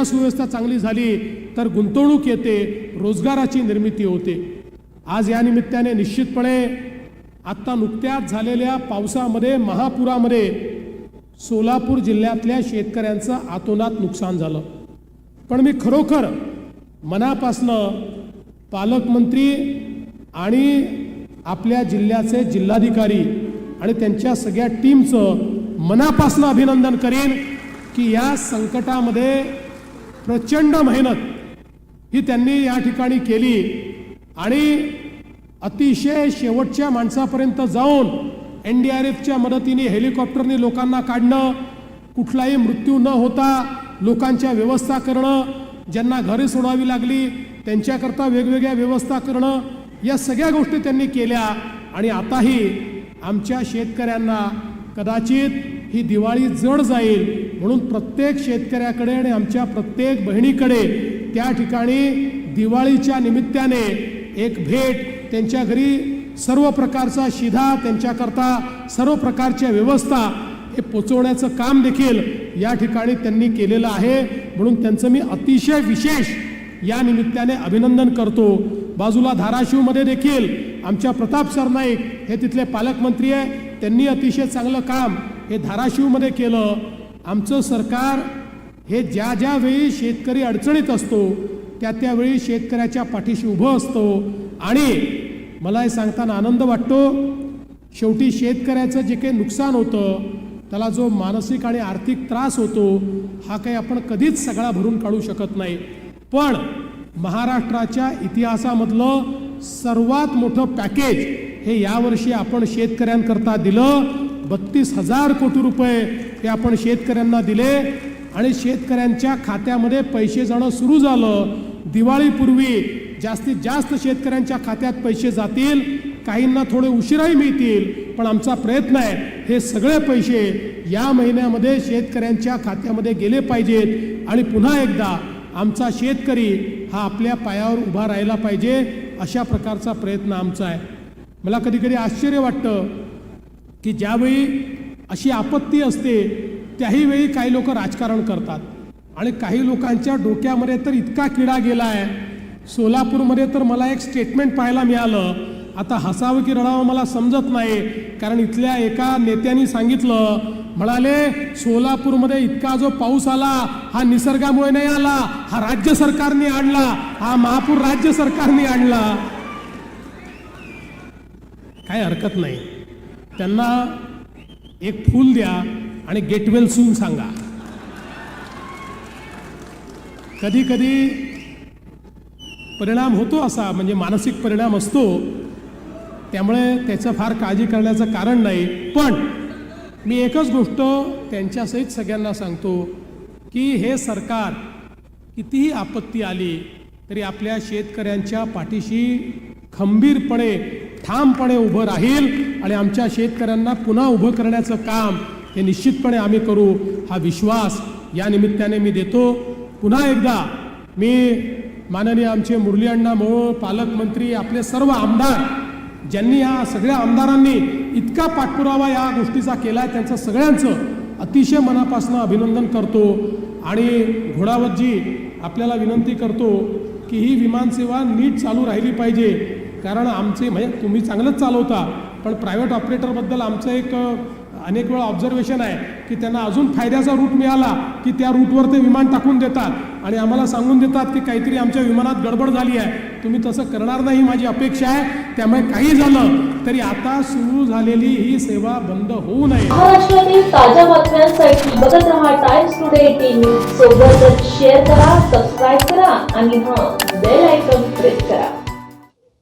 रस्ता सुव्यवस्था चांगली झाली तर गुंतवणूक येते रोजगाराची निर्मिती होते. आज या निमित्ताने निश्चितपणे आत्ता नुकत्याच झालेल्या पावसामध्ये महापुरामध्ये सोलापूर जिल्ह्यातल्या शेतकऱ्यांचं आतोनात नुकसान झालं. पण मी खरोखर मनापासनं पालकमंत्री आणि आपल्या जिल्ह्याचे जिल्हाधिकारी आणि त्यांच्या सगळ्या टीमचं मनापासनं अभिनंदन करीन की या संकटामध्ये प्रचंड मेहनत ही त्यांनी या ठिकाणी केली आणि अतिशय शेवटच्या माणसापर्यंत जाऊन एन डी आर एफच्या मदतीने हेलिकॉप्टरने लोकांना काढणं कुठलाही मृत्यू न होता लोकांच्या व्यवस्था करणं ज्यांना घरे सोडावी लागली त्यांच्याकरता वेगवेगळ्या व्यवस्था करणं या सगळ्या गोष्टी त्यांनी केल्या. आणि आताही आमच्या शेतकऱ्यांना कदाचित ही दिवाळी जड जाईल म्हणून प्रत्येक शेतकऱ्याकडे आणि आमच्या प्रत्येक बहिणीकडे त्या ठिकाणी दिवाळीच्या निमित्ताने एक भेट त्यांच्या घरी सर्व प्रकारचा शिधा त्यांच्याकरता सर्व प्रकारच्या व्यवस्था हे पोचवण्याचं काम देखील या ठिकाणी त्यांनी केलेलं आहे. म्हणून त्यांचं मी अतिशय विशेष या निमित्ताने अभिनंदन करतो. बाजूला धाराशिवमध्ये देखील आमच्या प्रताप सरनाईक हे तिथले पालकमंत्री आहे. त्यांनी अतिशय चांगलं काम हे धाराशिवमध्ये केलं आमचं सरकार हे ज्या ज्यावेळी शेतकरी अडचणीत असतो त्या त्यावेळी शेतकऱ्याच्या पाठीशी उभं असतो. आणि मला हे सांगताना आनंद वाटतो शेवटी शेतकऱ्याचं जे काही नुकसान होतं त्याला जो मानसिक आणि आर्थिक त्रास होतो हा काही आपण कधीच सगळा भरून काढू शकत नाही. पण महाराष्ट्राच्या इतिहासामधलं सर्वात मोठं पॅकेज हे यावर्षी आपण शेतकऱ्यांकरता दिलं बत्तीस हजार कोटी रुपये हे आपण शेतकऱ्यांना दिले आणि शेतकऱ्यांच्या खात्यामध्ये पैसे जाणं सुरू झालं. दिवाळीपूर्वी जास्तीत जास्त शेतकऱ्यांच्या खात्यात पैसे जातील काहींना थोडे उशिराही मिळतील पण आमचा प्रयत्न आहे हे सगळे पैसे या महिन्यामध्ये शेतकऱ्यांच्या खात्यामध्ये गेले पाहिजेत. आणि पुन्हा एकदा आमचा शेतकरी हा आपल्या पायावर उभा राहिला पाहिजे अशा प्रकारचा प्रयत्न आमचा आहे. मला कधीकधी आश्चर्य वाटतं की ज्यावेळी अशी आपत्ती असते त्याही वेळी काही लोक राजकारण करतात. आणि काही लोकांच्या डोक्यामध्ये तर इतका किडा गेला आहे सोलापूरमध्ये तर मला एक स्टेटमेंट पाहायला मिळालं. आता हसावं की रडावं मला समजत नाही. कारण इथल्या एका नेत्यांनी सांगितलं म्हणाले सोलापूरमध्ये इतका जो पाऊस आला हा निसर्गामुळे नाही आला हा राज्य सरकारने आणला हा महापूर राज्य सरकारने आणला. काही हरकत नाही. त्यांना एक फूल द्या आणि गेटवेल सून सांगा. कधी कधी परिणाम होतो असा म्हणजे मानसिक परिणाम असतो. त्यामुळे त्याचं फार काळजी करण्याचं कारण नाही. पण मी एकच गोष्ट त्यांच्यासहित सगळ्यांना सांगतो की हे सरकार कितीही आपत्ती आली तरी आपल्या शेतकऱ्यांच्या पाठीशी खंबीरपणे ठामपणे उभं राहील आणि आमच्या शेतकऱ्यांना पुन्हा उभं करण्याचं काम हे निश्चितपणे आम्ही करू हा विश्वास या निमित्ताने मी देतो. पुन्हा एकदा मी माननीय आमचे मुरली अण्णा मोहोळ पालकमंत्री आपले सर्व आमदार ज्यांनी या सगळ्या आमदारांनी इतका पाठपुरावा या गोष्टीचा केला आहे त्यांचं सगळ्यांचं अतिशय मनापासून अभिनंदन करतो. आणि घोडावतजी आपल्याला विनंती करतो की ही विमानसेवा नीट चालू राहिली पाहिजे. कारण आमचे म्हणजे तुम्ही चांगलंच चालवता पण प्रायव्हेट ऑपरेटरबद्दल आमचं एक अनेक वेळा ऑब्झर्वेशन आहे की त्यांना अजून फायद्याचा रूट मिळाला की त्या रूटवर ते विमान टाकून देतात. आणि आम्हाला सांगून देतात की काहीतरी आमच्या विमानात गडबड झाली आहे. तुम्ही तसं करणार नाही माझी अपेक्षा आहे. त्यामुळे काही झालं तरी आता सुरू झालेली ही सेवा बंद होऊ नये. महाराष्ट्रातील ताज्या बातम्यांसाठी बघत राहा टाइम्स टुडे टीव्ही सोबतच शेअर करा सबस्क्राईब करा आणि हां बेल आयकॉन प्रेस करा.